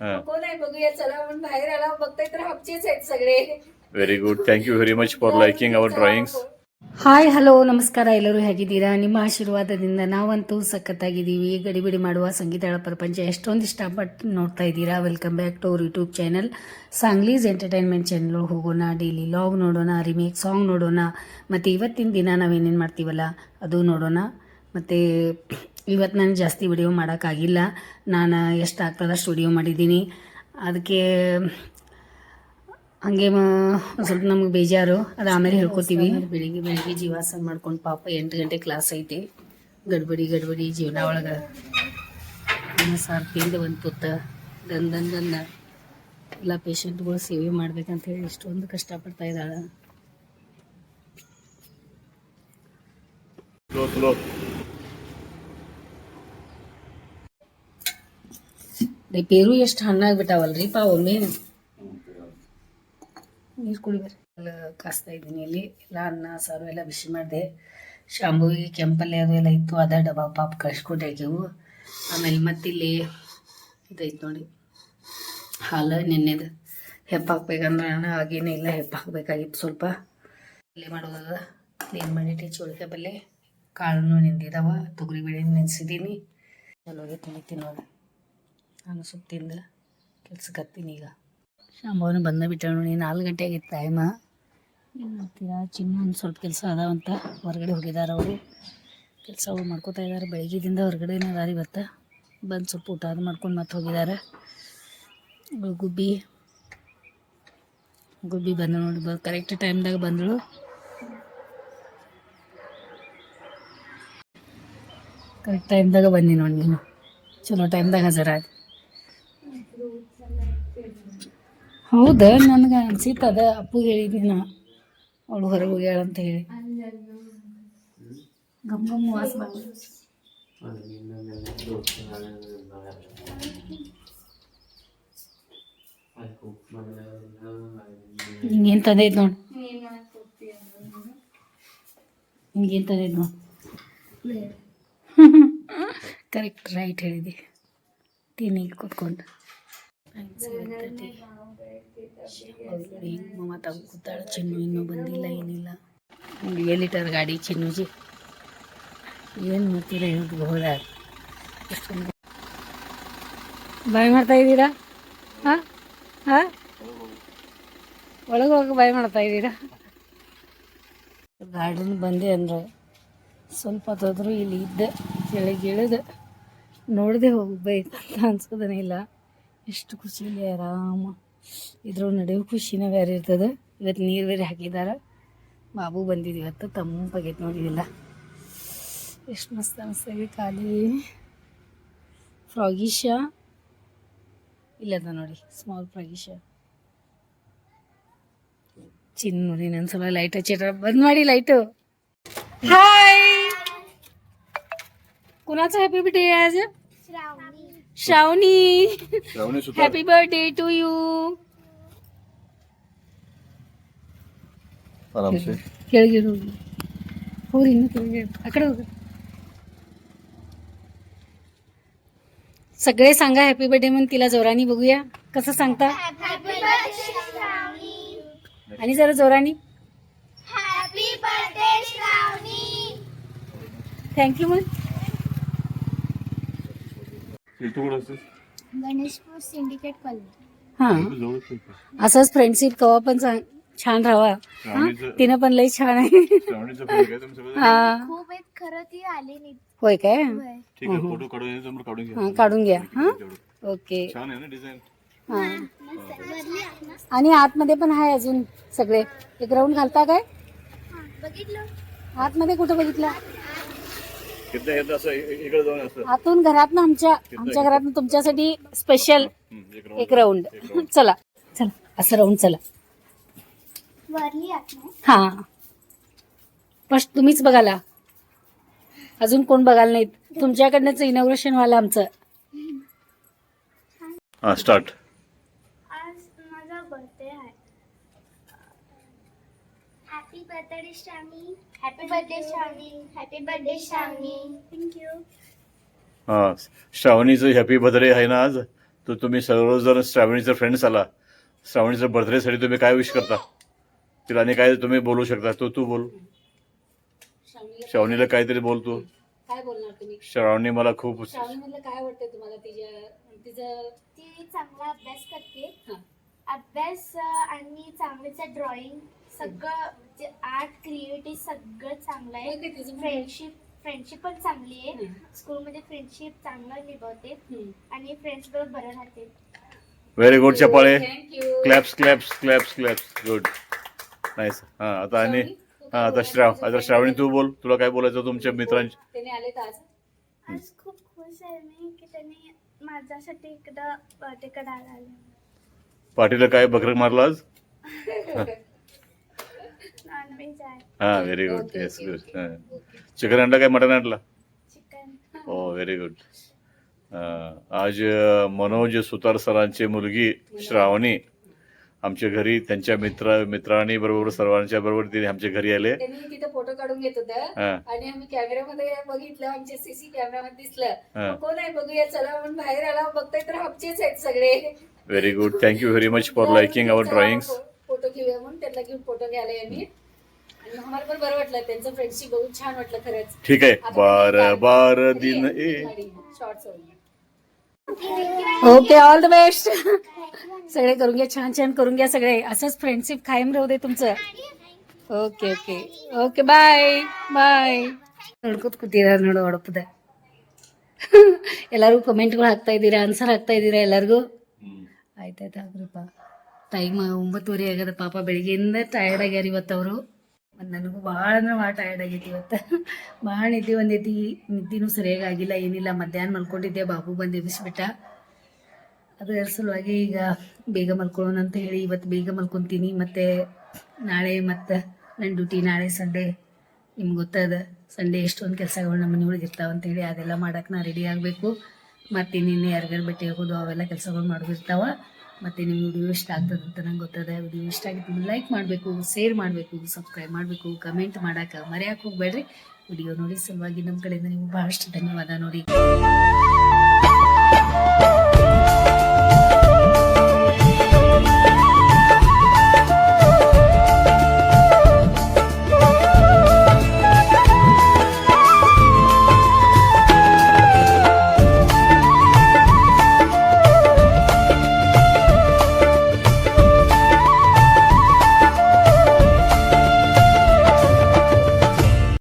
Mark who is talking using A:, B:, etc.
A: हा.
B: मग कोण आहे बघूया चला म्हणून बाहेर आला बघताय तर आमचेच आहेत सगळे
A: very good thank you very much for liking our drawings
B: hi hello ನಮಸ್ಕಾರ ಎಲ್ಲರೂ ಹೇಗಿದ್ದೀರಾ ನಿಮ್ಮ ಆಶೀರ್ವಾದದಿಂದ ನಾವಂತೂ ಸಖತ್ತಾಗಿದ್ದೀವಿ ಗಡಿಬಿಡಿ ಮಾಡುವ ಸಂಗೀತಗಳ ಪ್ರಪಂಚ ಎಷ್ಟೊಂದು ಇಷ್ಟಪಟ್ಟು ನೋಡ್ತಾ ಇದ್ದೀರಾ welcome back to our YouTube channel Sanglees entertainment channel ಹೋಗೋಣ ಡೈಲಿ ಲಾಗ್ ನೋಡೋಣ ರಿಮೇಕ್ ಸಾಂಗ್ ನೋಡೋಣ ಮತ್ತು ಇವತ್ತಿನ ದಿನ ನಾವೇನೇನು ಮಾಡ್ತೀವಲ್ಲ ಅದು ನೋಡೋಣ ಮತ್ತು ಇವತ್ತು ನಾನು ಜಾಸ್ತಿ ವಿಡಿಯೋ ಮಾಡೋಕ್ಕಾಗಿಲ್ಲ. ನಾನು ಎಷ್ಟು ಆಗ್ತದ ಸ್ಟುಡಿಯೋ ಮಾಡಿದ್ದೀನಿ. ಅದಕ್ಕೆ ಹಂಗೆ ಮ- ಸ್ವಲ್ಪ ನಮ್ಗೆ ಬೇಜಾರು. ಅದು ಆಮೇಲೆ ಹೇಳ್ಕೊತೀವಿ. ಬೆಳಿಗ್ಗೆ ಬೆಳಿಗ್ಗೆ ಜೀವಾಸನ ಮಾಡ್ಕೊಂಡು ಪಾಪ ಎಂಟು ಗಂಟೆ ಕ್ಲಾಸ್ ಐತಿ. ಗಡ್ಬಡಿ ಗಡ್ಬಡಿ ಜೀವನ ಒಳಗೆ. ಅನ್ನ ಸಾರು ತಿಂದು ಒಂದು ತುತ್ತ ದಂದಂದನ್ನ ಎಲ್ಲ ಪೇಷಂಟ್ಗಳು ಸೇವೆ ಮಾಡ್ಬೇಕಂತ ಹೇಳಿ ಇಷ್ಟೊಂದು ಕಷ್ಟಪಡ್ತಾ ಇದ್ದಾಳೆ. ರೀ ಪೇರು ಎಷ್ಟು ಹಣ್ಣಾಗ್ಬಿಟ್ಟಾವಲ್ರಿ? ಪಾ ಒಮ್ಮೆ ನೀರು ಕುಡಿಬೇರಿ ಕಾಸ್ತಾ ಇದ್ದೀನಿ ಇಲ್ಲಿ. ಎಲ್ಲ ಅನ್ನ ಸಾರು ಎಲ್ಲ ಬಿಸಿ ಮಾಡಿದೆ. ಶಾಂಭುವಿಗೆ ಕೆಂಪಲ್ಲೆ ಅದು ಎಲ್ಲ ಇತ್ತು. ಅದ ಡಬ್ಬ ಪಾಪ ಕಳ್ಸ್ಕೊಟ್ಟೆ ಆಕೆವು ಆಮೇಲೆ ಮತ್ತಿಲ್ಲಿ ಇದೈತೆ ನೋಡಿ. ಹಾಲು ನಿನ್ನೆದು ಹೆಪ್ಪ ಹಾಕ್ಬೇಕಂದ್ರೆ ನಾನು ಆಗೇನೇ ಇಲ್ಲ ಹೆಪ್ಪ ಹಾಕ್ಬೇಕಾಗಿತ್ತು ಸ್ವಲ್ಪ. ಪಲ್ಲೆ ಮಾಡೋದದ. ಕ್ಲೀನ್ ಮಾಡಿಟ್ಟು ಚೋಳಿಕಾಯಿ ಪಲ್ಯ. ಕಾಳನ್ನು ನೆಂದಿದಾವ ತೊಗರಿಬೇಳೆ ನೆನೆಸಿದ್ದೀನಿ. ಚಲೋ ತಿಂಡಿ ತಿನ್ನೋದು. ನಾನು ಸುತ್ತಿಂದ ಕೆಲ್ಸಕ್ಕೆ ಹತ್ತೀನಿ ಈಗ. ಶಾಂಭವನು ಬಂದ ಬಿಟ್ಟ ನೋಡಿ, ನಾಲ್ಕು ಗಂಟೆ ಆಗಿತ್ತು ಟೈಮ ಏನು ಮಾಡ್ತೀರಾ? ಚಿನ್ನ ಒಂದು ಸ್ವಲ್ಪ ಕೆಲಸ ಅದಾವಂತ ಹೊರಗಡೆ ಹೋಗಿದ್ದಾರೆ ಅವರು. ಕೆಲಸ ಅವ್ರು ಮಾಡ್ಕೋತಾ ಇದ್ದಾರೆ ಬೆಳಗ್ಗೆದಿಂದ ಹೊರಗಡೆನೇ ದಾರಿ ಇವತ್ತು? ಬಂದು ಸ್ವಲ್ಪ ಊಟ ಅದು ಮಾಡ್ಕೊಂಡು ಮತ್ತೆ ಹೋಗಿದ್ದಾರೆ ಗುಬ್ಬಿ. ಗುಬ್ಬಿ ಬಂದು ನೋಡಿ, ಬ ಕರೆಕ್ಟ್ ಟೈಮ್ದಾಗ ಬಂದಳು. ಕರೆಕ್ಟ್ ಟೈಮ್ದಾಗ ಬಂದಿ ನೋಡಿ ನೀನು. ಚಲೋ ಟೈಮ್ದಾಗ ಹಜರಾದ ಹೌದಾ ನನಗೆ ಅನ್ಸಿತ್ತು ಅದ. ಅಪ್ಪು ಹೇಳಿದ್ನಿ ನಾ. ಅವಳು ಹೊರಗೆ ಹೋಗ್ಯಾಳ ಅಂತ ಹೇಳಿ. ಗಮ್ ಗಮ್ ವಾಸ. ಹಿಂಗೇನು ತಂದೈತೆ ನೋಡಿ? ಹಿಂಗೇನು ತಂದೈತೆ ನೋಡಿ? ಕರೆಕ್ಟ್ ರೈಟ್ ಹೇಳಿದೆ. ಟೀನಿಗೆ ಕೂತ್ಕೊಂಡು. ಮಾತಾಗ ಕೂತಾಳ ಚಿನ್ನು, ಇನ್ನೂ ಬಂದಿಲ್ಲ, ಏನಿಲ್ಲ. ಎಲ್ಲಿಟ್ಟಾರ ಗಾಡಿ ಚಿನ್ನುಜಿ. ಏನು ಮಾಡ್ತೀರಾ ಹೇಳಿ ಹೋದ ಬಾಯ್ ಮಾಡ್ತಾ ಇದ್ದೀರಾ? ಹಾಂ? ಹಾಂ? ಒಳಗೆ ಹೋಗಿ ಬಾಯ್ ಮಾಡ್ತಾ ಇದ್ದೀರಾ? ಗಾರ್ಡನ್ ಬಂದೆ ಅಂದ್ರೆ. ಸ್ವಲ್ಪ ಹೊತ್ತಾದರೂ ಇಲ್ಲಿ ಇದ್ದೆ ಕೆಳಗೆ ಇಳಿದು. ನೋಡದೆ ಹೋಗ್ಬೇಕಂತ ಅನ್ಸೋದನೇ ಇಲ್ಲ. ಎಷ್ಟು ಖುಷಿ ಇದೆ ಆರಾಮ ಇದ್ರ ನಡೆಯೋ ಖುಷಿನೇ ಬೇರೆ ಇರ್ತದೆ ಇವತ್ತು ನೀರು ಬೇರೆ ಹಾಕಿದ್ದಾರೆ ಬಾಬು ಬಂದಿದ್ದು ಇವತ್ತು ತಂಪಾಗೈತೆ ನೋಡಿದಿಲ್ಲ ಎಷ್ಟು ಮಸ್ತ್ ಅನಿಸ್ತದೆ ಖಾಲಿ ಫ್ರಾಗಿಶ ಇಲ್ಲದ ನೋಡಿ ಸ್ಮಾಲ್ ಫ್ರಾಗಿಶ ಚಿನ್ನ ನೋಡಿ ಇನ್ನೊಂದ್ಸಲ ಲೈಟ್ ಹಚ್ಚಿಟ್ರ ಬಂದ್ ಮಾಡಿ ಲೈಟು हाय कुणाचा हॅपी बर्थडे आज श्रावणी
A: ಶ್ರಾವಣಿ ಸುತ್ತ
B: हॅपी बर्थडे टू यू
A: ಆರಾಮ್ಸೆ
B: ಕೆಳಗೆ ಹೋಗಿ ಹೋಗಿ ಇನ್ನು ಕೆಳಗೆ ಆ ಕಡೆ ಹೋಗಿ सगळे सांगा हॅपी बर्थडे म्हणून तिला जोरानी बघूया कसं सांगता आणि जरा जोरानी थँक्यू म्हण
A: तू कुठं असतेस
C: गणेशपूर सिंडिकेट कॉलेज
B: हां? असंच फ्रेंडशिप कवा पण चांग- छान राहावा. हा?
A: श्रावणीचं
B: तिनं पण लई छान आहे. हा.
C: खूप आहेत खरं ती आली नाही.
B: होय काय?
C: होय.
A: ठीक आहे फोटो काढून घ्या.
B: हा काढून घ्या. हा?
A: तेवढं.
B: ओके.
A: छान आहे ना डिझाईन
B: हा. आणि आतमध्ये पण आहे अजून सगळे. एक राऊंड घालता काय?
C: हा, बघितलं.
B: आतमध्ये कुठं बघितलं?
A: एकदा एकदा असं इ- इकडे जाऊन असं?
B: आतून घरात आमच्या आमच्या घरात तुमच्यासाठी स्पेशल
A: हम्म, एक राऊंड
B: एक राऊंड चला. चला. असं राऊंड चला.
C: वरली आत नाही
B: हा. फर्स्ट तुम्हीच बघाला. अजून कोण बघायला नाहीत? तुमच्याकडनंच इनॉग्रेशन व्हायला आमचं.
A: हा स्टार्ट
C: आज माझा बर्थडे आहे happy birthday Shravani happy birthday Shravani happy birthday Shravani thank you
A: हा श्रावणीचं हॅपी बर्थडे आहे ना आज? तर तुम्ही सर्वजण श्रावणीचा फ्रेंड्स आला. श्रावणीचा बर्थडेसाठी तुम्ही काय विश करता? तिला आणि काय तुम्ही बोलू शकता? तो तू बोल.
B: श्रावणीला
A: काहीतरी बोल तू.
B: काय बोलणार तुम्ही?
A: श्रावणी मला खूप
B: श्रावणी मधलं काय वाटतंय तुम्हाला? तिच्या तिचं
C: ती चांगला अभ्यास करते.
B: हा.
C: अभ्यास अं, आणि चांगलीचं ड्रॉइंग सगळं जे आर्ट क्रिएटिव्ह सगळं चांगलं आहे? फ्रेंडशिप फ्रेंडशिप पण चांगली आहे. स्कूलमध्ये फ्रेंडशिप चांगलं निभावते. आणि फ्रेंड्स बरोबर बरं राहते
A: very good चपाळे. Claps claps claps claps good nice हां आता आणि
B: श्रावणी, तू
A: हां आता श्राव? आता श्रावणी तू बोल तुला काय बोलायचं तुमच्या
B: तर आज
C: खूप खुश आहे मी की त्यांनी माझ्यासाठी इकडं आले
A: पाठीला काय बकर मारला आज हां very
B: good
A: yes
B: good.
A: Chicken आणला काय मटन आणला
C: चिकन
A: हो व्हेरी गुड आज मनोज सुतार सरांची मुलगी श्रावणी आमच्या घरी त्यांच्या मित्र मित्रांनी बरोबर सर्वांच्या बरोबर तिने आमच्या घरी आले
B: त्यांनी तिथे फोटो काढून घेत होतं
A: हा.
B: आणि आम्ही कॅमेऱ्यामध्ये बघितलं आमच्या सीसी कॅमेरामध्ये दिसलं
A: हा.
B: मग कोण आहे बघूया चला म्हणून बाहेर आला बघतोय तर आमचेच आहेत सगळे
A: very good thank you very much for liking our
B: drawings photo घेऊया म्हणून त्यांना घेऊन फोटो घ्यायला यांनी आम्हाला पण बरं वाटलं त्यांचं फ्रेंडशिप बघून छान वाटलं खरंच
A: ठीक आहे बार बार दिन ए
B: shorts okay all the best सगळे करून घ्या छान छान करून घ्या सगळे असंच फ्रेंडशिप कायम राहू दे तुमचं okay okay okay bye bye ನೋಡ್ಕೊತ ಕೂತಿದ್ದಾರೆ ನೋಡು ಹೊಡಪದ ಎಲ್ಲರಿಗೂ ಕಮೆಂಟ್ಗಳು ಹಾಕ್ತಾ ಇದ್ದೀರಾ ಆನ್ಸರ್ ಹಾಕ್ತಾ ಇದ್ದೀರಾ ಎಲ್ಲರಿಗೂ ಆಯ್ತಾಯ್ತು ಆಗ್ರಪ್ಪ ಟೈಮ್ ಒಂಬತ್ತುವರೆ ಆಗ್ಯದ ಪಾಪ ಬೆಳಿಗ್ಗೆಯಿಂದ ಟಯರ್ಡ್ ಆಗ್ಯಾರ ಇವತ್ತು ಅವರು ನನಗೂ ಭಾಳ ಅಂದ್ರೆ ಭಾಳ ಟಯರ್ಡ್ ಆಗೈತಿ ಇವತ್ತು. ಭಾಳ ನಿದ್ದೆ ಒಂದೈತಿ ನಿದ್ದೆನೂ ಸರಿಯಾಗಿ ಆಗಿಲ್ಲ, ಏನಿಲ್ಲ. ಮಧ್ಯಾಹ್ನ ಮಲ್ಕೊಂಡಿದ್ದೆ, ಬಾಬು ಬಂದು ಎಬ್ಬಿಸ್ಬಿಟ್ಟ. ಅದರ ಸಲುವಾಗಿ ಈಗ ಬೇಗ ಮಲ್ಕೊಳ್ಳೋಣ ಅಂತ ಹೇಳಿ ಇವತ್ತು ಬೇಗ ಮಲ್ಕೊತೀನಿ. ಮತ್ತು ನಾಳೆ ಮತ್ತು ನನ್ನ ಡ್ಯೂಟಿ ನಾಳೆ ಸಂಡೇ ನಿಮ್ಗೆ ಗೊತ್ತದ ಸಂಡೇ ಎಷ್ಟೊಂದು ಕೆಲಸಗಳು ನಮ್ಮ ಅಂತ ಹೇಳಿ ಅದೆಲ್ಲ ಮಾಡಕ್ಕೆ ನಾ ರೆಡಿ ಆಗಬೇಕು. ಮತ್ತು ಇನ್ನೇನು ಯಾರಿಗಾರು ಭೇಟಿ ಹೋಗೋದು ಅವೆಲ್ಲ ಕೆಲಸಗಳು ಮಾಡೋದಿರ್ತಾವೆ ಮತ್ತೆ ನಿಮ್ಗೆ ವಿಡಿಯೋ ಇಷ್ಟ ಆಗ್ತದೆ ಅಂತ ನಂಗೆ ಗೊತ್ತದೆ. ವಿಡಿಯೋ ಇಷ್ಟ ಆಗಿತ್ತು ಲೈಕ್ ಮಾಡಬೇಕು ಶೇರ್ ಮಾಡಬೇಕು ಸಬ್ಸ್ಕ್ರೈಬ್ ಮಾಡಬೇಕು ಕಮೆಂಟ್ ಮಾಡೋಕೆ ಮರೆಯೋಕೆ ಹೋಗ್ಬೇಡ್ರಿ. ವಿಡಿಯೋ ನೋಡಿ ಸಲುವಾಗಿ ನಮ್ಮ ಕಡೆಯಿಂದ ನಿಮ್ಗೆ ಭಾಳಷ್ಟು ಧನ್ಯವಾದ ನೋಡಿ.